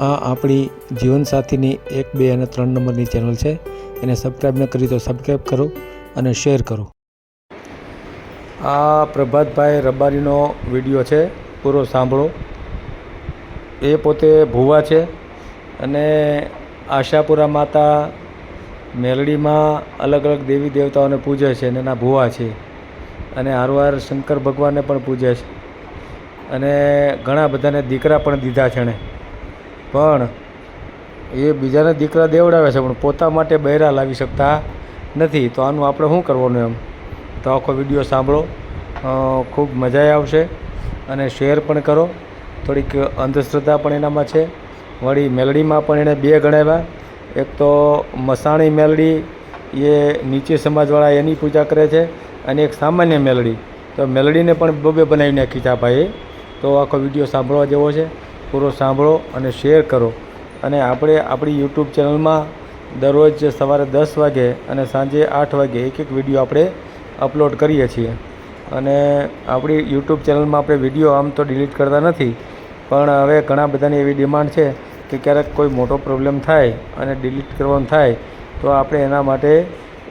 આ આપણી જીવનસાથીની એક, બે અને ત્રણ નંબરની ચેનલ છે. એને સબસ્ક્રાઈબ ન કરી તો સબસ્ક્રાઈબ કરો અને શેર કરો. આ પ્રભાતભાઈ રબારીનો વીડિયો છે. પૂરો સાંભળો. એ પોતે ભુવા છે અને આશાપુરા માતા મેલડીમાં અલગ અલગ દેવી દેવતાઓને પૂજે છે અને એના ભુવા છે. અને હારવાર શંકર ભગવાનને પણ પૂજે છે. અને ઘણા બધાને દીકરા પણ દીધા છે એણે. પણ એ બીજાને દીકરા દેવડાવે છે, પણ પોતા માટે બૈરા લાવી શકતા નથી. તો આનું આપણે શું કરવાનું એમ? તો આખો વીડિયો સાંભળો. ખૂબ મજા આવશે. અને શેર પણ કરો. થોડીક અંધશ્રદ્ધા પણ એનામાં છે. વળી મેલડીમાં પણ એણે બે ગણાવ્યા. એક તો મસાણી મેલડી, એ નીચે સમાજવાળા એની પૂજા કરે છે, અને એક સામાન્ય મેલડી. તો મેલડીને પણ બબે બનાવી નાખી છે આ ભાઈએ. તો આખો વીડિયો સાંભળવા જેવો છે. પૂરો સાંભળો અને શેર કરો. અને આપણે આપણી યુટ્યુબ ચેનલમાં દરરોજ સવારે દસ વાગે અને સાંજે આઠ વાગે એક એક વીડિયો આપણે અપલોડ કરીએ છીએ. અને આપણી યુટ્યુબ ચેનલમાં આપણે વીડિયો આમ તો ડિલીટ કરતા નથી, પણ હવે ઘણા બધાની એવી ડિમાન્ડ છે કે ક્યારેક કોઈ મોટો પ્રોબ્લેમ થાય અને ડિલીટ કરવાનું થાય, તો આપણે એના માટે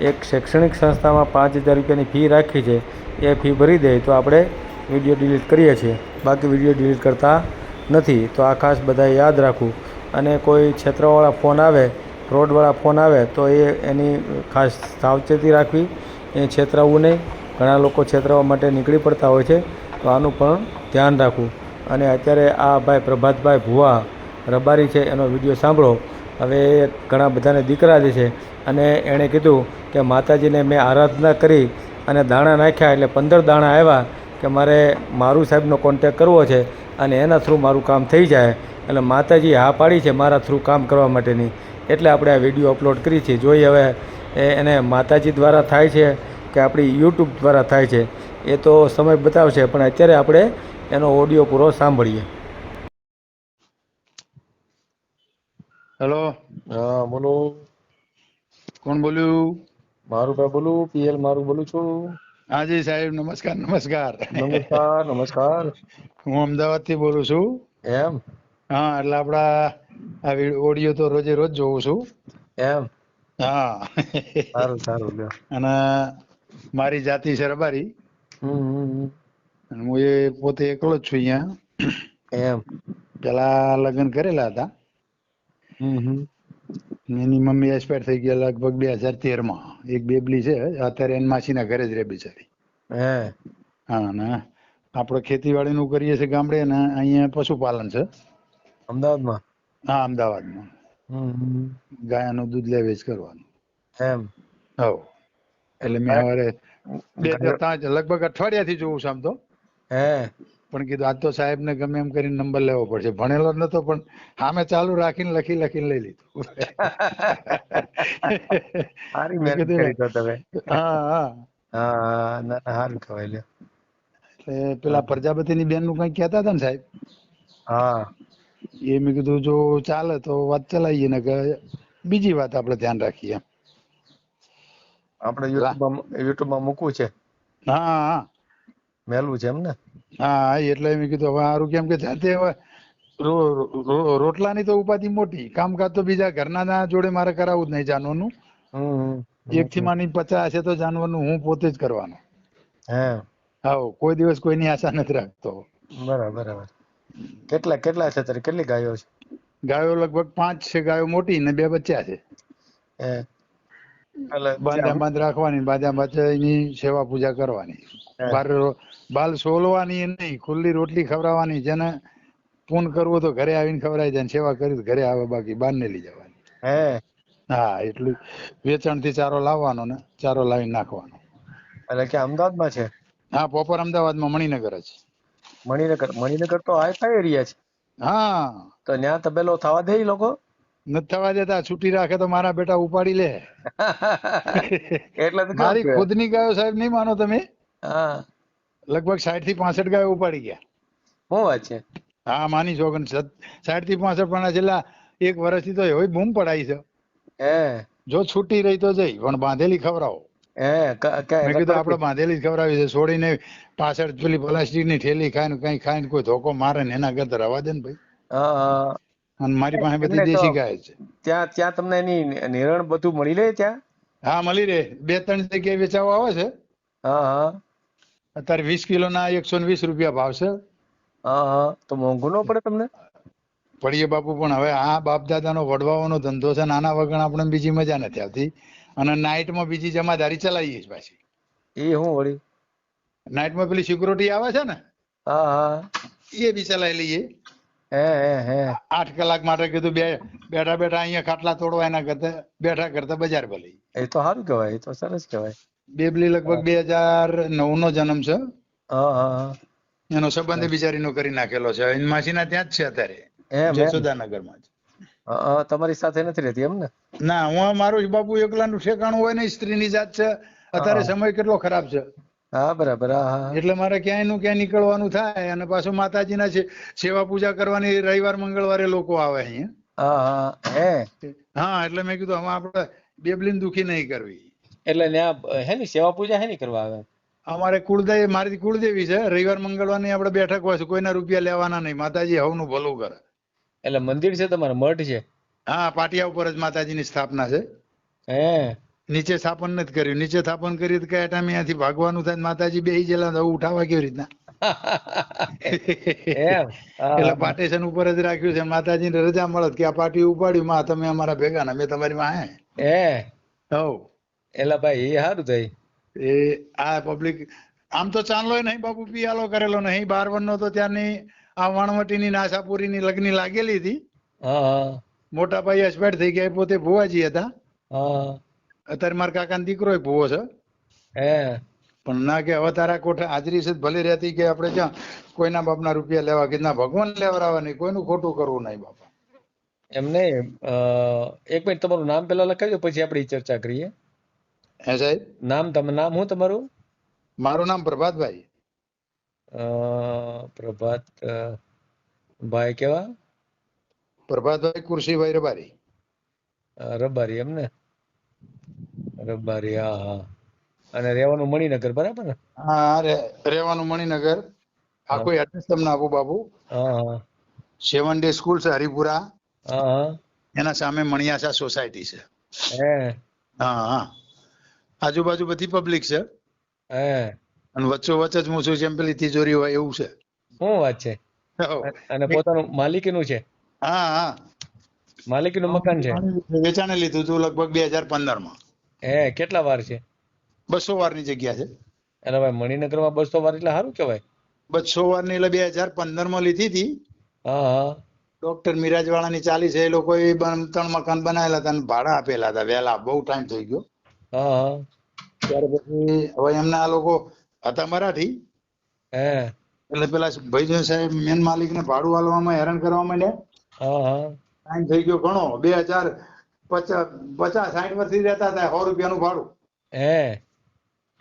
એક શૈક્ષણિક સંસ્થામાં પાંચ હજાર રૂપિયાની ફી રાખી છે. એ ફી ભરી દે તો આપણે વીડિયો ડિલીટ કરીએ છીએ. બાકી વીડિયો ડિલીટ કરતા નથી, તો આ ખાસ બધાએ યાદ રાખવું. અને કોઈ છેતરાવાળા ફોન આવે ફ્રોડવાળા ફોન આવે, તો એ એની ખાસ સાવચેતી રાખવી. એ છેતરાવવું નહીં. ઘણા લોકો છેતરાવા માટે નીકળી પડતા હોય છે, તો આનું પણ ધ્યાન રાખવું. અને અત્યારે આ ભાઈ પ્રભાતભાઈ ભુવા રબારી છે, એનો વીડિયો સાંભળો. હવે એ ઘણા બધાને દીકરા દે છે, અને એણે કીધું કે, માતાજીને મેં આરાધના કરી અને દાણા નાખ્યા, એટલે પંદર દાણા આવ્યા, કે મારે મારું સાહેબનો કોન્ટેક કરવો છે. અને એના થ્રુ મારું કામ થઈ જાય એટલે માતાજી હા પાડી છે મારા થ્રુ કામ કરવા માટેની. એટલે આપણે આ વીડિયો અપલોડ કરી છે. જોઈએ હવે એ એને માતાજી દ્વારા થાય છે કે આપણી યુટ્યુબ દ્વારા થાય છે. એ તો સમય બતાવશે પણ અત્યારે આપણે એનો ઓડિયો પૂરો સાંભળીએ. હેલો? હા બોલો. કોણ બોલ્યું? મારું ભાઈ બોલું પીએલ મારું બોલું છું. હાજી સાહેબ નમસ્કાર નમસ્કાર. નમસ્કાર નમસ્કાર. હું અમદાવાદથી બોલું છું. એમ? હા એટલે આપડા આ ઓડિયો તો રોજે રોજ જોઉં છું. એમ? હા. સારું સારું અને મારી જાતિ છે રબારી. હું એ પોતે એકલો જ છું અહીંયા. એમ. પેલા લગ્ન કરેલા હતા. એની મમ્મી એક્સપાયર થઈ ગયા લગભગ બે હજાર તેરમાં એક બેબલી છે અત્યારે એની માસીના ઘરે જ રહે બિચારી. હે? હા ને આપણે ખેતીવાડી નું કરીએ છીએ ગામડે ને અહીંયા પશુપાલન છે. અમદાવાદમાં? હા અમદાવાદમાં. ગાયનું દૂધ લે વેચ કરવાનું. એમ? હવ. એટલે મેં સવારે બે ત્રણ લગભગ અઠવાડિયાથી જોઉં છું આમ તો. હે? પણ કીધું આજ તો સાહેબ ને ગમે એમ કરીને નંબર લેવો પડશે. ભણેલો નતો પણ સામે ચાલુ રાખીને લખી લખીને લઈ લીધું. હા હા. હા હા ના પેલા બેનનું કઈ કેતા હતા ને સાહેબ? હા. એ મેં કીધું જો ચાલે તો વાત ચલાવીએ ને કે બીજી વાત આપણે ધ્યાન રાખીએ. આપણે યુટ્યુબમાં મૂકવું છે? હા હા. મેલવું છે એમ ને હા એટલે મેં કીધું હવે સારું કેમ કે જાતે હવે રોટલાની તો ઉપાધિ મોટી. કામકાજ તો બીજા ઘરના ના જોડે મારે કરાવવું જ નહીં જાનવરનું. એક થી માની પચાસ છે તો જાનવરનું હું પોતે જ કરવાનું. હે. હા કોઈ દિવસ કોઈની આશા નથી રાખતો. બરાબર બરાબર. કેટલા કેટલા છે તારી કેટલી ગાયો છે? ગાયો લગભગ પાંચ છે ગાયો મોટી ને બે બચ્ચા છે. એટલે બાંધા રાખવાની બાંધ્યા બાંધ એની સેવા પૂજા કરવાની. બાર બાલ સોલવાની નહીં ખુલ્લી રોટલી ખવડાવવાની જેને પૂન કરવું તો ઘરે આવીને ખવડાવી જાય સેવા કરી ઘરે આવે બાકી બાર ને લઈ જવાની. હે. હા એટલું વેચાણથી ચારો લાવવાનો ને ચારો લાવીને નાખવાનો. એટલે કે અમદાવાદમાં છે? હા પ્રોપર અમદાવાદમાં મણિનગર જ. મણિનગર મણિનગર તો હાઈ એરિયા છે. હા. તો ત્યાં તબેલો થવા દે લોકો? નથી થવા દેતા છૂટી રાખે તો મારા બેટા ઉપાડી લે. એટલે મારી છું. ખુદની ગાયો સાહેબ નહીં માનો તમે. લગભગ સાઠથી પાસઠ ગાયો ઉપાડી ગયા. શું વાત છે? હા માની છો સાઠથી પાસઠ પણ છેલ્લા એક વર્ષથી તો એવી બૂમ પડાઈ છે. જો છૂટી રહી તો જઈ પણ બાંધેલી ખવડાવો. મેં કીધું આપણે બાંધેલી જ ખવડાવી છે છોડીને પાછળ પેલી પ્લાસ્ટિકની થેલી ખાઈને કઈ ખાઈને કોઈ ધોકો મારે ને એના કરતા રવા દે ને ભાઈ. અને મારી પાસે બધી દેશી ગાય છે. ત્યાં ત્યાં તમને એની નિરણ બધું મળી રહે ત્યાં? હા મળી રહે. બે ત્રણ જગ્યાએ વેચાવા આવે છે. હા હા. અત્યારે વીસ એકસો ને વીસ રૂપિયા ભાવ છે. હા હા. તો મોંઘું ન પડે તમને? પડીએ બાપુ પણ હવે આ બાપ દાદાનો વડવાઓનો ધંધો છે નાના વગણ આપણે બીજી મજા નથી આવતી. અને નાઇટમાં બીજી જમાદારી ચલાવીએ છીએ પાછી. એ હું વળી? નાઇટમાં પેલી સિક્યુરિટી આવે છે ને? હા હા. એ બી ચલાવી લઈએ. આઠ કલાક માટે કીધું બે બેઠા બેઠા અહીંયા ખાટલા તોડવા એના કરતા બેઠા કરતા બજાર ભલે એ તો સારું કહેવાય એ તો સરસ કહેવાય. બેબલી લગભગ બે હજાર નવ નો જન્મ છે. એનો સંબંધ બિચારીનો કરી નાખેલો છે. માસીના ત્યાં જ છે અત્યારે. જસોદાનગરમાં જ. તમારી સાથે નથી રહેતી એમ ને? ના હું મારું બાપુ એકલાનું ઠેકાણું હોય ને સ્ત્રીની જાત છે. અત્યારે સમય કેટલો ખરાબ છે? હા બરાબર. એટલે મારે ક્યાંયનું ક્યાંય નીકળવાનું થાય અને પાછું માતાજીના છે સેવા પૂજા કરવાની રવિવાર મંગળવારે લોકો આવે અહીંયા. હા હા હે? હા એટલે મેં કીધું હવે આપણે બેબલીન દુખી નહીં કરવી. એટલે ત્યાં હે ને સેવા પૂજા હે ને કરવા આવે? અમારે કુળદેવી મારી કુળદેવી છે. રવિવાર મંગળવારની આપણે બેઠક હોય છે કોઈના રૂપિયા લેવાના નહીં. માતાજી હવનું ભલું કરે. એટલે મંદિર છે તમારે મઠ છે? હા પાટિયા ઉપર જ માતાજીની સ્થાપના છે. હે? નીચે સ્થાપન નથી કર્યું. નીચે સ્થાપન કર્યું તો કયા ટાઈમે અહીંયાથી ભાગવાનું થાય માતાજી બેસી ગયેલા તો ઉઠાવવા કેવી રીતના? એટલે પાર્ટેશન ઉપર જ રાખ્યું છે. માતાજીને રજા મળત કે આ પાર્ટી ઉપાડ્યું. માં તમે અમારા ભેગા ના મેં તમારી માં હે. હવ. એલા ભાઈ એ સારું થઈ એ આ પબ્લિક આમ તો ચાંદલો નહીં બાપુ પિયાલો કરેલો નહીં. બાર વનનો તો ત્યારની આ વણવટીની નાસાપુરીની લગ્ની લાગેલી હતી. મોટા ભાઈ એક્સપાયર થઈ ગયા. પોતે ભુવાજી હતા. હા. અત્યારે મારા કાકાનો દીકરો ભૂવો છે. હે. પણ ના કે હવે તારા કોઠે હાજરી છે ભલે રહેતી કે આપણે જ્યાં કોઈના બાપના રૂપિયા લેવા કે ના ભગવાન લેવડાવવા નહીં કોઈનું ખોટું કરવું નહીં બાપા. એમ નહીં. અ, એક મિનિટ તમારું નામ પેલા લખાવી દો પછી આપણે ચર્ચા કરીએ. હે સાહેબ? નામ તમે નામ શું તમારું? મારું નામ પ્રભાતભાઈ. અ, પ્રભાત ભાઈ કેવા? પ્રભાતભાઈ કુરશીભાઈ રબારી. રબારી એમ ને? રબારી હા હા અને રહેવાનું મણિનગર બરાબર ને? હા રેવાનું રહેવાનું મણિનગર આખું એડ્રેસ તમને આપું બાબુ? હા સેવન ડે સ્કૂલ છે હરિપુરા. હા હા. એના સામે મણિયાસા સોસાયટી છે. હે. હા હા. આજુબાજુ બધી પબ્લિક છે. હે. અને વચ્ચો વચ્ચ જ હું છું જેમ પેલી તિજોરી હોય એવું છે. શું વાત છે? અને પોતાનું માલિકીનું છે? હા હા. માલિકીનું મકાન છે? વેચાણે લીધું હતું લગભગ બે હજાર પંદરમાં હે કેટલા વાર છે? બસો વારની જગ્યા છે. એટલે ભાઈ મણિનગરમાં બસો વાર એટલે સારું કહેવાય. બસો વારની એટલે બે હજાર પંદરમાં લીધી હતી. હા હા. ડોક્ટર મિરાજવાળાની ચાલી છે એ લોકો બન- ત્રણ મકાન બનાવેલા હતા અને ભાડા આપેલા હતા. વહેલા બહુ ટાઈમ થઈ ગયો. હા હા. ત્યાર પછી હવે એમના આ લોકો હતા મરાઠી. હે. એટલે પેલા ભાઈજન સાહેબ મેન માલિક ને ભાડું હાલવામાં હેરાન કરવા માંડ્યા. હા હા. ટાઈમ થઈ ગયો ઘણો. બે હજાર પચાસ સાઈઠ સાઠ વર્ષથી રહેતા હતા સો રૂપિયાનું ભાડું. હે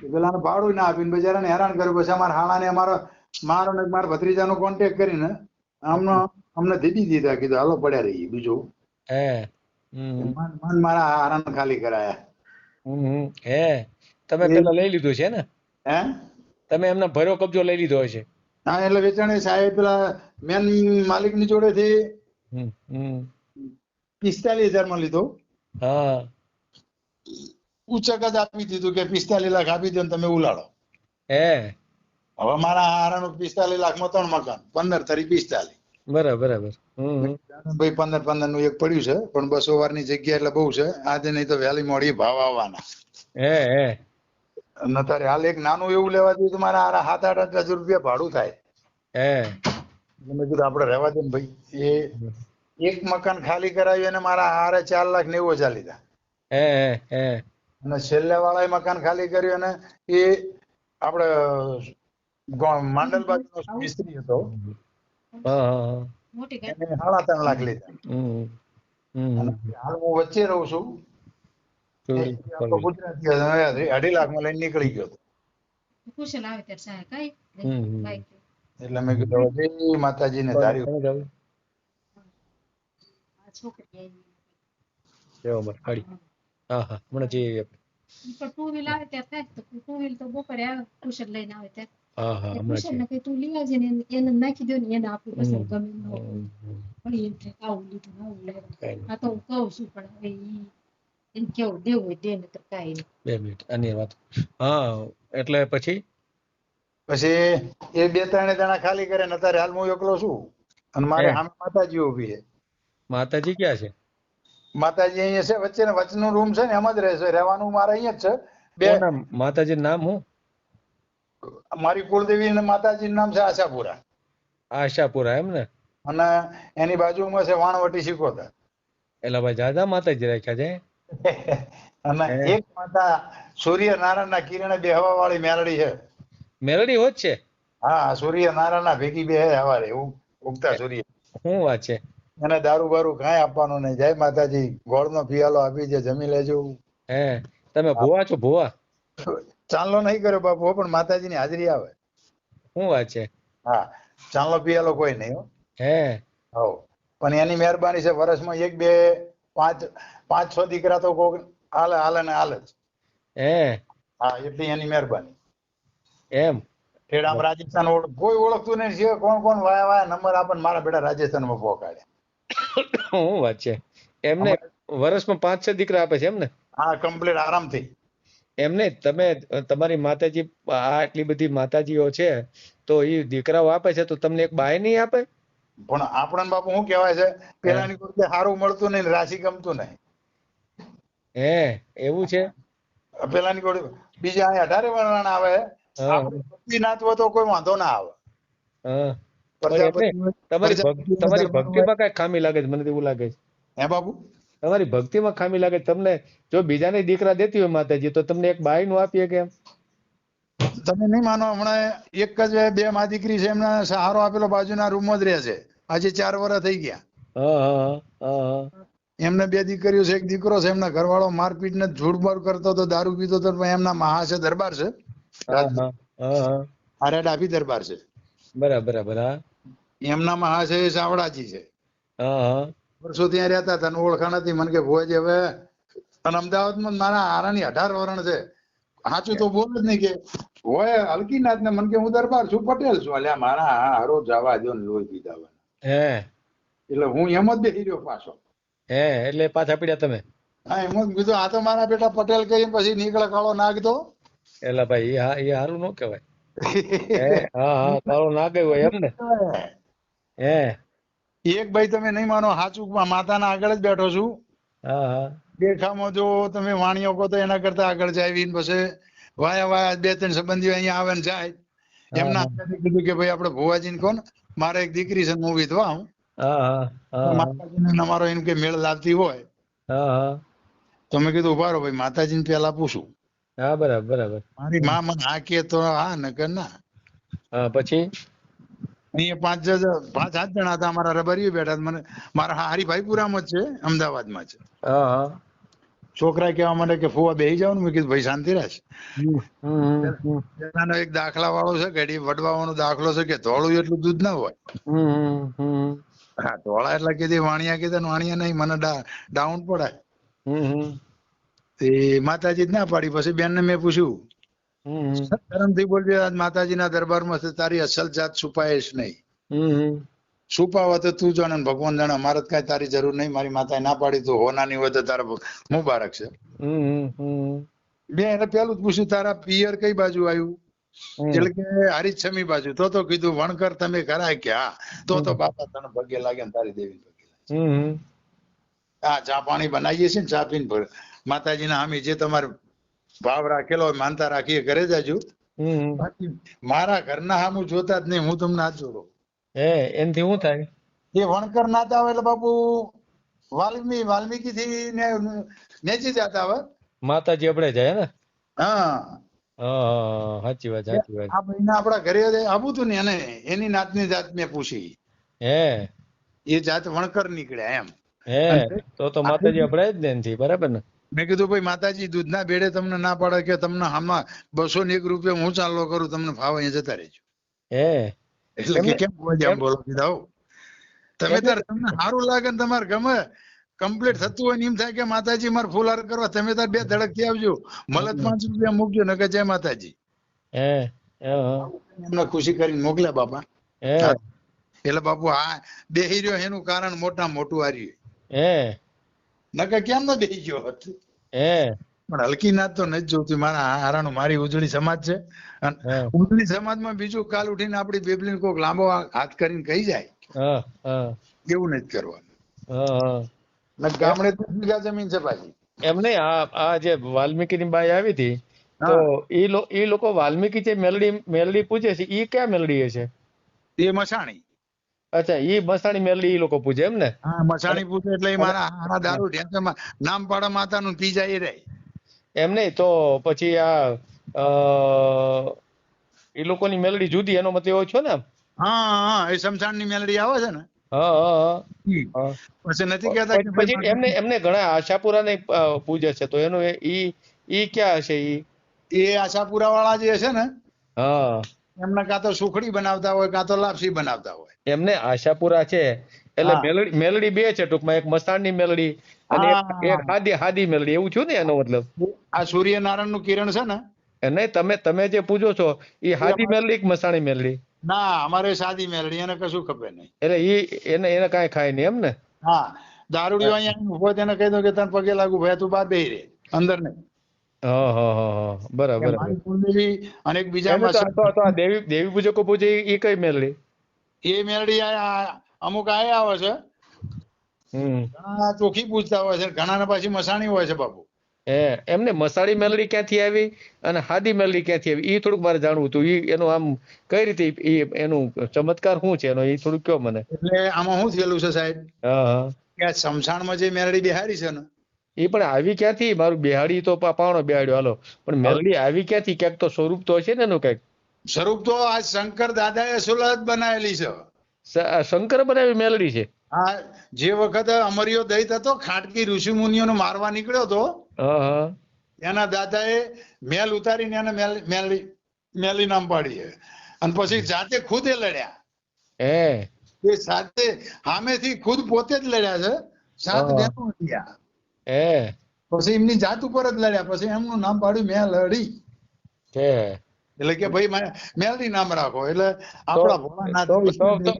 પેલાને ભાડું ના આપીને બિચારાને હેરાન કર્યું. પછી અમારા હાળાને અમારો મારો ને મારા ભત્રીજાનો કોન્ટેક્ટ કરીને અમને અમને દીધી દીધા કીધું હાલો પડ્યા રહીએ બીજું. હે મન મારા હારાને ખાલી કરાયા. હે તમે પેલા લઈ લીધું છે ને? હે? તમે એમના ભર્યો કબજો લઈ લીધો હશે. હા એટલે વેચાણી સાહેબ પેલા મેન માલિકની જોડેથી પિસ્તાલીસ હજારમાં લીધો. હા. ઉચક જ આપી દીધું કે પિસ્તાલીસ લાખ આપી દો ને તમે ઉલાડો. હે. હવે મારા હારાનું પિસ્તાલીસ લાખમાં ત્રણ મકાન પંદર તરી પિસ્તાલીસ. બરાબર. ભાઈ પંદર પંદરનું એક પડ્યું છે પણ બસો વારની જગ્યા એટલે બહુ છે આજે નહીં તો વહેલી મોડી ભાવ આવવાના. હે હે. ન તારે હાલ એક નાનું એવું લેવા જોઈએ તો મારા હારા સાત આઠ હજાર રૂપિયા ભાડું થાય. હે. મેં કીધું આપડે રહેવા દે ને ભાઈ એ એક મકાન ખાલી કરાવ્યું અને મારા હારે ચાર લાખ નેવું હજાર લીધા. હે હે હે. અને છેલ્લે વાળા મકાન ખાલી કર્યું અને એ આપડે માંડલ બાજુનો મિસ્ત્રી હતો. સાડા ત્રણ લાખ લીધા. હમ હમ. અને હાલ હું વચ્ચે રહું છું. ગુજરાતી અઢી- લાખમાં લઈને નીકળી ગયો એટલે મેં કીધું માતાજી ને માતાજીને ધાર્યું છોકરી આવી લેવો અમારે હા. હા હમણાં જઈએ આપણે. ટુ વ્હીલ આવે ત્યારે થાય તો. ટુ વ્હીલ તો બપોરે આવે કુશલ લઈને આવે ત્યારે. હા હા હમણાં છે. તું લઈ આવજે ને એને- એને નાખી દો ને એને આપવું પછી ગમે ન હોય. હમ, હમ. પણ એમ થાય આવું લીધું આવું લેવું. આ તો હું કહું છું પણ હવે ઈ એને કેવું દેવું હોય દે ને તો કાઈ નહીં. બે મિનિટ આની વાત. હા એટલે પછી? પછી એ બે ત્રણ જણા ખાલી કરે ને અત્યારે હાલ હું એકલો છું. અને મારે હે. સામે માતાજી ઊભી છે. માતાજી ક્યાં છે? માતાજી અહીંયા છે વચ્ચે ને વચનું રૂમ છે ને એમ જ રહેશે. રહેવાનું મારે અહીંયા જ છે. બે માતાજી નામ? હું મારી કુળદેવી ને માતાજી નામ છે આશાપુરા. આશાપુરા એમ ને? અને એની બાજુમાં છે વાણવટી શીખોતર એલા ભાઈ જાદા માતાજી રાખ્યા છે અને એક માતા સૂર્યનારાયણ ના કિરણ બે હવા વાળી મેલડી છે. મેલડી હોત છે? હા સૂર્યનારાયણના ભેગી બે હવારે ઉગ- ઉગતા સૂર્ય. શું વાત છે? એને દારૂ બારૂ કાંઈ આપવાનું નહીં. જય માતાજી ગોળનો પિયાલો આપી દે જમી લેજો. હે તમે ભુવા છો ભુવા? ચાંદલો નહીં કર્યો બાપુ પણ પણ માતાજીની હાજરી આવે. શું વાત છે? હા ચાંદલો પિયાલો કોઈ નહીં હો. હે. પણ એની મહેરબાની છે વર્ષમાં એક બે પાંચ પાંચ છ દીકરા તો કોક હાલે હાલે ને હાલે જ. હે. હા એટલી એની મહેરબાની. એમ. ખેડામાં રાજસ્થાન ઓળખ કોઈ ઓળખતું નહીં છે કોણ કોણ વાયા વાયા નંબર આપણને મારા બેટા રાજસ્થાનમાં પહોંચાડે શું વાત છે. એમને વર્ષમાં પાંચ છ દીકરા આપે છે એમને? હા કમ્પ્લીટ આરામથી. એમને તમે તમારી માતાજી આ આટલી બધી માતાજીઓ છે તો એ દીકરાઓ આપે છે તો તમને એક બાય નહીં આપે? પણ આપણને બાપુ શું કહેવાય છે? પેલાની કરતા સારું મળતું નહીં રાશિ ગમતું નહીં. હે એવું છે? પેલાની કોડી બીજા અઢારે વર્ણ આવે. હા. હોય તો કોઈ વાંધો ના આવે. હા. તમારી તમારી ભક્તિમાં કઈ ખામી લાગે છે? મને એવું લાગે છે. હે બાપુ? તમારી ભક્તિમાં ખામી લાગે તમને જો બીજાને દીકરા દેતી હોય માતાજી તો તમને એક બાઈ નું આપીએ કેમ તમે નહીં માનો હમણાં એક જ બે માં દીકરી છે એમને સહારો આપેલો બાજુના રૂમમાં જ રહે છે. આજે ચાર વર્ષ થઈ ગયા. એમને બે દીકરીઓ છે એક દીકરો છે એમના ઘરવાળો મારપીટ ને ઝૂડબાડ કરતો હતો દારૂ પીતો હતો એમના મહા છે દરબાર છે. આરે ડાભી દરબાર છે. બરાબર બરાબર હા. એમના મહાશય છે સાવડાજી છે. હા હા. વર્ષો ત્યાં રહેતા હતા ઓળખાણ હતી. મને કે ભોજ હવે અને અમદાવાદમાં મારા હારાની અઢાર વરણ છે. સાચું તો બોલ જ નહીં કે હોય અલકીનાથ ને મને કે હું દરબાર છું પટેલ છું. અલ્યા મારા હારો જવા દો ને લોહી પીધા હે. એટલે હું એમ જ બેસી રહ્યો પાછો. હે એટલે પાછા પડ્યા તમે? હા એમ જ કીધું આ તો મારા બેટા પટેલ કહીને પછી નીકળે કાળો નાગ તો. એલા ભાઈ એ હારું ન કહેવાય. હે હા હા કાળો ના ગયો હોય એમ ને? હે. એક ભાઈ તમે નહીં માનો સાચું માતાના આગળ જ બેઠો છું. હા હા. દેખામાં જો તમે વાણીઓ કહો તો એના કરતા આગળ જાય પછી વાયા વાયા બે ત્રણ સંબંધીઓ અહીંયા આવે ને જાય. એમના કીધું કે ભાઈ આપણે ભુવાજીને કોણ ને મારે એક દીકરી છે હું વિધવા હું માતાજીને અમારો એમ કે મેળ લાવતી હોય. હા હા. તો મેં કીધું ઊભા રહો ભાઈ માતાજીને પેલા પૂછું. હા બરાબર બરાબર. મારી માં મને આ કે તો હા નકર ના. હા પછી? અહીંયા પાંચ જ- પાંચ સાત જણા હતા અમારા રબારીઓ બેઠા મને મારા હરિભાઈપુરામાં જ છે અમદાવાદમાં છે હા હા. છોકરા કહેવા માંડે કે ફુવા બેહી જાવ ને મેં કીધું ભાઈ શાંતિ રાખ. પેલાનો એક દાખલા વાળો છે ઘડી વડવાનો દાખલો છે કે ધોળું એટલું દૂધ ના હોય. હા ધોળા એટલે કીધી વાણિયા કીધા વાણિયા નહીં મને ડાઉન પડાય. માતાજી જ ના પાડી. પછી બેન ને મેં પૂછ્યું ધરમથી બોલજો આજ માતાજીના દરબારમાં છે તારી અસલ જાત છુપાઈશ નહીં. હમ, તો તું જાણે ભગવાન જાણે મારે કઈ તારી જરૂર નહીં મારી માતાએ ના પાડી તું હોનાની હોય તો તારા મુબારક છે. મેં એને પેલું જ પૂછ્યું તારા પિયર કઈ બાજુ આવ્યું? એટલે કે હરીછમી બાજુ. તો તો કીધું વણકર તમે કરાય કે હા. તો તો બાપા તને ભગ્ય લાગે ને તારી દેવી લાગે. હા ચા પાણી બનાવીએ છીએ ને ચા પીને ભર માતાજીના હામી જે તમારે ભાવ રાખેલો હોય માનતા રાખીએ ઘરે જાજુ. બાકી મારા ઘરના હામું જોતા જ નહીં હું તમને હાથ જોડો. હે એનથી શું થાય? એ વણકર નાતા આવે એટલે બાપુ વાલ્મી વાલ્મીકી થી નેચી જતા હવે. માતાજી આપણે જાય ને? હા. સાચી વાત સાચી વાત. આ મહિના આપણા ઘરે આવું હતું ને એને એની નાતની જાત મેં પૂછી. હે. એ જાત વણકર નીકળ્યા એમ. હે તો તો માતાજી આપણે જ ને બરાબર ને? મેં કીધું ભાઈ માતાજી દૂધના બેડે તમને ના પાડે કે તમને આમાં બસો ને એક રૂપિયા હું ચાલો કરું તમને ફાવે અહીંયા જતા રહેજો. હે. એટલે કે કેમ આમ બોલો કીધા તમે તાર તમને સારું લાગે ને તમારે ગમે કમ્પ્લીટ થતું હોય ને એમ થાય કે માતાજી મારે ફૂલ હાર કરવા તમે તાર બે ધડકથી આવજો. મલત પાંચ રૂપિયા મૂકજો નકર જય માતાજી. હે એમને ખુશી કરીને મોકલ્યા બાપા. એટલે બાપુ આ બે હીર્યો એનું કારણ મોટા મોટું આર્યું હે. નકર કેમ ન દઈ ગયો હોત? હે પણ હલકી નાથ તો નથી જોતી મારા હારાનું મારી ઉજળી સમાજ છે. અને ઉજળી સમાજમાં બીજું કાલ ઉઠીને આપડી બેબલીને કોઈક લાંબો હાથ કરીને કહી જાય. એવું નથી કરવાનું. ગામડે તો બીજા જમીન છે પાછી. એમ નહીં આ આ જે વાલ્મીકીની બાઈ આવી હતી તો એ ઈ લોકો વાલ્મીકી જે મેલડી મેલડી પૂજે છે એ ક્યાં મેલડી છે? એ મસાણી. અચ્છા ઈ મસાણી મેરડી ઈ લોકો પૂજે એમ ને? હા મસાણી પૂજે એટલે મારા હારા દારૂ ઢેંચામાં નામપાડા માતાનું પીજા એ રહે. એમ નહીં તો પછી આ એ લોકોની મેલડી જુદી એનો મતલબ એવો છો ને હા હા એ શમશાનની મેલડી આવે છે ને? હા પછી નથી કહેતા પછી એમને એમને ઘણા આશાપુરાને પૂજે છે તો એનું ઈ ઈ ક્યાં હશે ઈ? એ આશાપુરા વાળા જે છે ને? હા. એમને કાં તો સુખડી બનાવતા હોય કાં તો લાપસી બનાવતા હોય. એમને આશાપુરા છે. એટલે મેલડી મેલડી બે છે ટૂંકમાં. એક મસ્તાનની મેલડી અને એક- હાદી હાદી મેલડી. એવું થયું ને એનો મતલબ? આ સૂર્યનારાયણનું કિરણ છે ને? નહીં તમે તમે જે પૂજો છો એ હાદી મેલડી કે મસાણી મેલડી? ના અમારે સાદી મેલડી. એને કશું ખબર નહીં. એટલે એ એને એને કાંઈ ખાય નહીં એમ ને? હા. દારૂડિયો અહીંયા ઊભો તેને કહી દો કે તને પગે લાગુ ભાઈ તું બહાર બેહી રે. અંદર નહીં. બરાબર અને બીજા દેવી દેવી પૂજકો પૂજે ઈ કઈ મેલડી એ મેલડી અમુક આયા આવે છે. ઘણા ચોખી પૂછતા હોય છે ઘણા પાછી મસાણી હોય છે બાપુ. હે એમને મસાળી મેલડી ક્યાંથી આવી અને હાદી મેલડી ક્યાંથી આવી? એ થોડુંક મારે જાણવું હતું. એ એનું આમ કઈ રીતે એનું ચમત્કાર શું છે? એનો એ થોડુંક કયો મને? એટલે આમાં શું થયેલું છે સાહેબ? હા કે સમસાણમાં જે મેલડી બિહારી છે ને એ પણ આવી ક્યાંથી? મારું બિહાડી તો પા- બિહાડ્યો હાલો. પણ મેલડી આવી ક્યાંથી? ક્યાંક તો સ્વરૂપ તો હશે ને એનું કંઈક. સ્વરૂપ તો આ શંકર દાદાએ સુલત બનાવેલી છે. શંકર બનાવી મેલડી છે? હા જે વખત અમરિયો દૈત હતો ખાટકી ઋષિ મુનિઓને મારવા નીકળ્યો હતો એના દાદાએ મેલ ઉતારીને એને મેલ મેલી મેલી નામ પાડી છે. અને પછી જાતે ખુદ એ લડ્યા. હે. એ સાથે સામેથી ખુદ પોતે જ લડ્યા છે. સાત. બહેનો હત્યા હે પછી એમની જાત ઉપર જ લડ્યા. પછી એમનું નામ પાડ્યું મેં લડી. કે? એટલે કે ભાઈ મેલડી નામ રાખો. એટલે આપણા ભોળાનાથ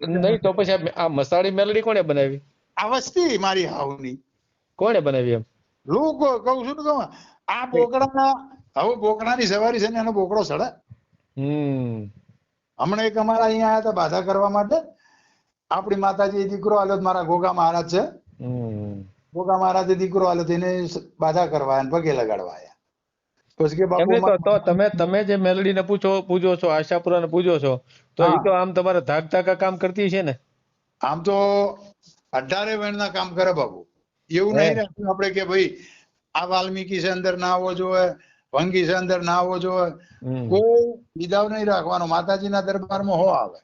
નહીં તો પછી આ- મસાળી મેલડી કોણે બનાવી? આ વસ્તી મારી હાવની. કોણે બનાવી એમ? લોકો કહું છું ને આ બોકડાના હવે બોકડાની સવારી છે ને એનો બોકડો સડે. હમ. હમણાં એક અમારા અહીંયા આયા હતા બાધા કરવા માટે. આપણી માતાજી દીકરો આલ્યો તો મારા ગોગા મહારાજ છે. ગોગા મહારાજે દીકરો આલો તેને બાધા કરવા અને પગે લગાડવા આવ્યા પછી કે બાપુ તો તમે તમે જે મેલડીને પૂછો પૂજો છો આશાપુરા ને પૂજો છો તો એ તો આમ તમારે ધાક ધાકા કામ કરતી છે ને? આમ તો અઢારે વેણના કામ કરે બાપુ. એવું. નહીં રાખ્યું આપણે કે ભાઈ આ વાલ્મીકી છે અંદર ના આવવો જોઈએ ભંગી છે અંદર ના આવવો જોઈએ. કોઈ વિદાવ નહીં રાખવાનો. માતાજીના દરબારમાં હો આવે.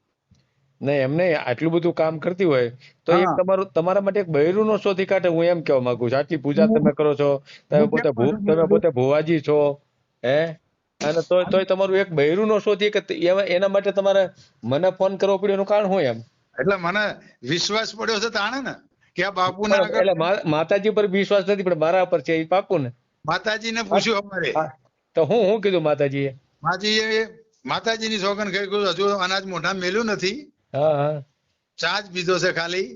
નહીં એમ નહીં આટલું બધું કામ કરતી હોય તો એક તમારું તમારા માટે એક બૈરું નો શોધી કાઢે હું એમ કહેવા માંગુ છું. આટલી પૂજા તમે કરો છો તમે પોતે કરું તમે પોતે ભુવાજી છો હે? અને તોય તોય તમારું એક બૈરું નો શોધી કે એના માટે તમારે મને ફોન કરવો પડ્યો એનું કારણ હું એમ? એટલે મને વિશ્વાસ પડ્યો છે તાણે ને કે આ બાપુના ને એટલે માતાજી પર વિશ્વાસ નથી પણ મારા પર છે એ પાકું ને માતાજીને પૂછ્યું અમારે. તો હું હું કીધું માતાજીએ? માતાજી માતાજીની સોગન કહી હજુ અનાજ મોઢા મેલ્યું નથી. હા. હા ચા જ પીધો છે ખાલી.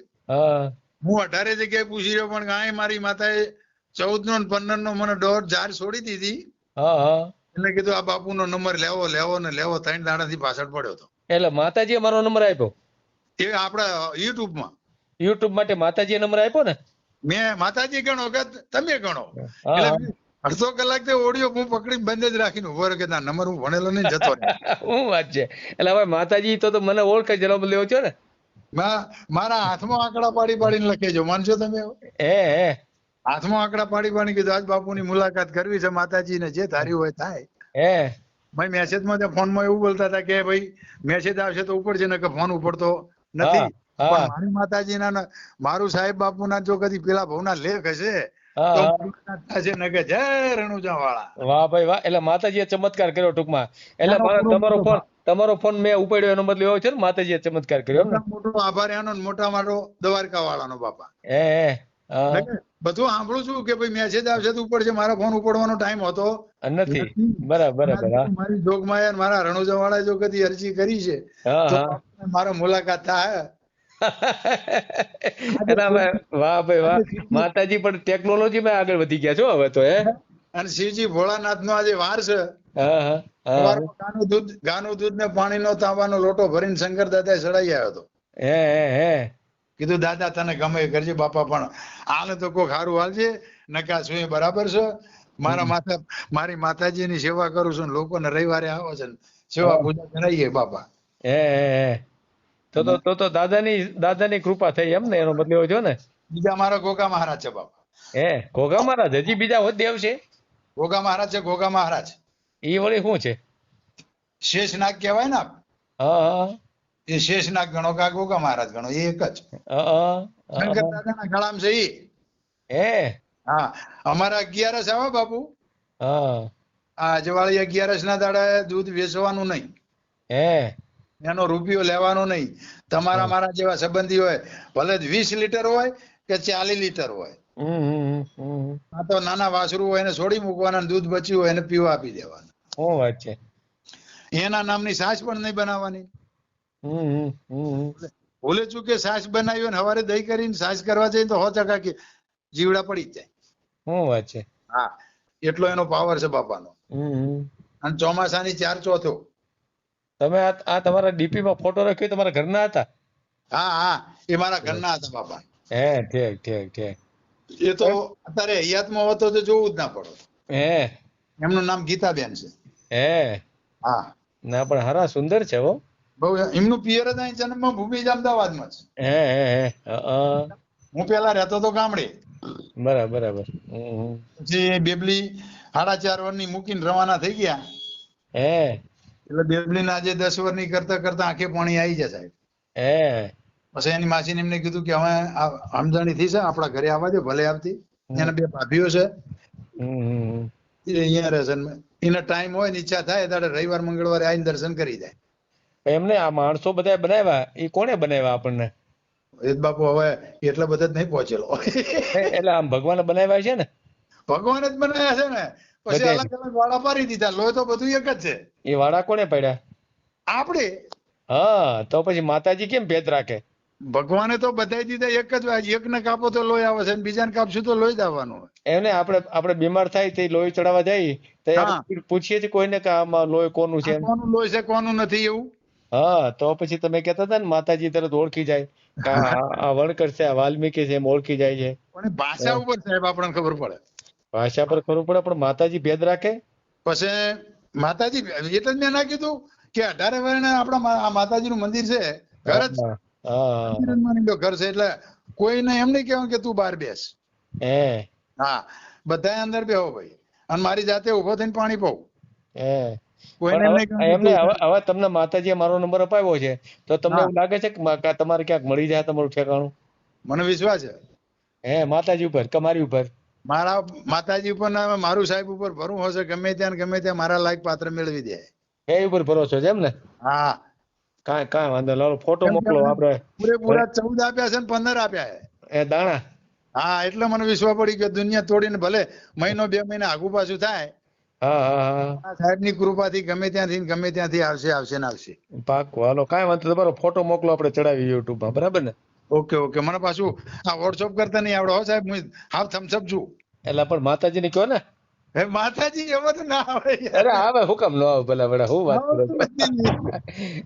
હું. અઢારે જગ્યાએ પૂછી રહ્યો પણ કાંઈ મારી માતાએ ચૌદ નો પંદર નો મને દોઢ જાર છોડી દીધી. એટલે કીધું આ બાપુ નો નંબર લેવો લેવો ને લેવો. ત્રણ દાડાથી પાછળ પડ્યો હતો એટલે માતાજીએ મારો નંબર આપ્યો? એ આપડા યુટ્યુબમાં યુટ્યુબ માટે માતાજી નંબર આપ્યો ને? મેં માતાજી ગણો કે તમે ગણો? એટલે અડધો કલાક તે ઓડિયો હું પકડી બંધ જ રાખીને ઊભો રહ્યો કે ના નંબર હું ભણેલો નહીં જતો શું વાત છે. એટલે હવે માતાજી તો તો મને ઓળખે જન્મ લેવો છો ને? મારા હાથમાં આંકડા પાડી પાડીને લખે છે માનશો તમે? હે હે. હાથમાં આંકડા પાડી પાડી કીધું આજ બાપુની મુલાકાત કરવી છે માતાજીને જે ધારી હોય થાય. હે. ભાઈ મેસેજમાં ત્યાં ફોનમાં એવું બોલતા હતા કે ભાઈ મેસેજ આવશે તો ઉપડશે ને કે ફોન ઉપડતો નથી. હા, હા. પણ મારી માતાજીના ને મારું સાહેબ બાપુના જો કદી પેલા ભવના લેખ હશે વાહ ભાઈ વાહ. એટલે માતાજીએ ચમત્કાર કર્યો ટૂંકમાં. એટલે ના, મારો પૂરો તમારો ફોન તમારો ફોન મેં ઉપાડ્યો એનો મતલબ એવો છે ને માતાજીએ ચમત્કાર કર્યો મોટો મોટો આભાર એનો મોટા મારો દ્વારકા વાળાનો બાપા હે. બધું સાંભળું છું કે ભાઈ મેસેજ આવશે તો ઉપર છે મારા ફોન ઉપડવાનો ટાઈમ હતો. નથી. બરાબર બરાબર મારી જોગમાયા મારા રણુજા વાળા જો કદી અરજી કરી છે મારો મુલાકાત થાય. વાહ ભાઈ વાહ. માતાજી પણ ટેકનોલોજી માં આગળ વધી ગયા છો હવે તો હે? અને શિવજી ભોળાનાથ નો આજે વાર છે. ગાનું દૂધ ગાનું દૂધ ને પાણીનો તાંબાનો લોટો ભરીને શંકર દાદા ચડાઈ આવ્યો હતો. હે હે હે. કીધું દાદા તને ગમે કરજે બાપા પણ આને તો કોઈ ખારું હાલજે નકા શું એ બરાબર છે. મારા માતા મારી માતાજીની સેવા કરું છું ને લોકોને રવિવારે આવે છે સેવા પૂજા કરાવીએ બાપા. હે હે. તો તો તો તો દાદાની દાદાની કૃપા થઈ એમ ને એનો મતલબ એવો ને? બીજા મારા ગોગા મહારાજ છે બાપા. હે ગોગા મહારાજ? હજી બીજા હોત દેવ છે? ગોગા મહારાજ છે ગોગા મહારાજ. ઈ વળી શું છે? શેષનાગ કહેવાય ને હા હા. એ શેષનાગ ગણો કા ગોગા મહારાજ ગણો એ એક જ. હા, શંકર દાદાના ગળામાં છે ઈ. હે? હા અમારા અગિયારસ આવે બાપુ. હા. આ અજવાળી અગિયારસ ના દાડે દૂધ વેચવાનું નહીં. હે? એનો રૂપિયો લેવાનો નહીં. તમારા મારા જેવા સંબંધી હોય ભલે વીસ લીટર હોય કે ચાલીસ લીટર હોય. આ તો નાના વાસરું હોય એને છોડી મૂકવાના દૂધ બચ્યું હોય એને પીવા આપી દેવાનું. શું વાત છે? એના નામની સાસ પણ નહીં બનાવવાની. ભૂલે ચૂકે છાશ બનાવી હોય ને હવારે દહીં કરીને સાસ કરવા જઈએ તો હો ટકા કે જીવડા પડી જ જાય. શું વાત છે? હા એટલો એનો પાવર છે બાપાનો. અને ચોમાસાની ચાર ચોથો. તમે આ તમારા ડીપી માં ફોટો રાખ્યો તમારા ઘરના હતા? હા હા. એ મારા ઘરના હતા બાપા. હે ઠીક ઠીક ઠીક. એ તો અત્યારે હયાતમાં હોતો તો જોવું જ ના પડો. હે. એમનું નામ ગીતાબેન છે. હે. હા. ના પણ હરા સુંદર છે હો. બહુ એમનું પિયર જ અહીં જન્મ ભૂમિ જ અમદાવાદમાં છે. હે હે હે. હું પેલા રહેતો તો ગામડે. બરાબર બરાબર. પછી બેબલી સાડા ચાર વર્ષની મૂકીને રવાના થઈ ગયા. હે. એટલે દેવલીન આજે દસ વર્ષની કરતા કરતા આંખે પાણી આવી જાય સાહેબ હે. પછી એની માસીને એમને કીધું કે હવે આમદણી થઈ છે આપણા ઘરે આવવા દે ભલે આવતી. એના બે ભાભીઓ છે. અહીંયા રહેશે એને ટાઈમ હોય ને ઈચ્છા થાય ત્યારે રવિવાર મંગળવારે આવીને દર્શન કરી જાય. એમને આ માણસો બધા બનાવ્યા? એ કોને બનાવ્યા આપણને? એ બાપુ હવે એટલા બધા જ નહીં પહોંચેલો. એટલે આમ ભગવાન બનાવ્યા છે ને? ભગવાન જ બનાવ્યા છે ને. પછી અલગ અલગ વાળા પાડી દીધા લોહી તો બધું એક જ છે. એ વાળા કોને પડ્યા? આપણે હા તો પછી માતાજી કેમ ભેદ રાખે? ભગવાને તો બધાય દીધા એક જ એક ને કાપો તો લોહી આવે છે બીજાને કાપશું તો લોહી જ આવવાનું. એમને આપણે આપણે બીમાર થાય તે લોહી ચડાવવા જાય તો પૂછીએ છીએ કોઈને કે આમાં લોહી કોનું છે કોનું લોહી છે કોનું નથી એવું? હા તો પછી તમે કહેતા હતા ને માતાજી તરત ઓળખી જાય. આ આ વણકર છે આ વાલ્મીકી છે એમ ઓળખી જાય છે. પણ ભાષા ઉપર સાહેબ આપણને ખબર પડે. ભાષા પર ખરું પડે પણ માતાજી ભેદ રાખે? પછી માતાજી એટલે જ મેં ના કીધું કે અઢારે વર્ણ આપણા આ માતાજીનું મંદિર છે. ઘર જ ઘર છે. એટલે કોઈને એમ નહીં કહેવાનું કે તું બહાર બેસ. હે. હા બધા અંદર બેહો ભાઈ. અને મારી જાતે ઊભો થઈને પાણી પાઉં. હે. એમને હવે તમને માતાજીએ મારો નંબર અપાવ્યો છે તો તમને. એવું લાગે છે કે કે તમારે ક્યાંક મળી જાય તમારું ઠેકાણું? મને વિશ્વાસ છે. હે માતાજી ઉપર કે મારી ઉપર. મારા માતાજી ઉપર મારું સાહેબ ઉપર ભરવું હશે ગમે ત્યાં ગમે ત્યાં મારા લાયક પાત્ર મેળવી દે. એ ઉપર ભરોસો છે એમ ને? હા. કાંઈ કાંઈ વાંધો. લાલો ફોટો મોકલો આપણે. પૂરેપૂરા ચૌદ આપ્યા છે ને પંદર આપ્યા છે. એ દાણા? હા એટલે મને વિશ્વાસ પડી કે દુનિયા તોડીને ભલે મહિનો બે મહિના આગુ પાછું થાય. સાહેબની કૃપાથી ગમે ત્યાંથી ગમે ત્યાંથી આવશે આવશે ને આવશે. પાકું હાલો કાંઈ વાંધો તમારો ફોટો મોકલો આપણે ચડાવી યુટ્યુબમાં. બરાબર ને? Okay okay. મને પાછું આ વોટ્સઅપ કરતા નહીં આવડે. હો સાહેબ હું હાફ થમ્સઅપ છું. એટલે પણ માતાજીને કહો ને. હે માતાજી એમાં તો ના આવે અરે આવે હું કામ ન આવે ભલા ભલા હું વાત કરો.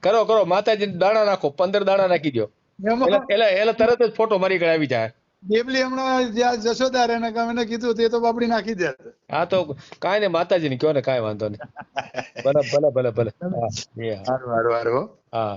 કરો કરો માતાજી દાણા નાખો પંદર દાણા નાખી દો એમાં એટલે એટલે તરત જ ફોટો મારી ઘરે આવી જાય. દેવલી હમણાં જ્યાં જશોદા રે ને કે કીધું તે તો બાપડી નાખી દે. હા તો કાંઈ માતાજી ને કહો ને કાંઈ વાંધો નહીં. ભલે ભલે ભલે ભલે. હા હારું હા.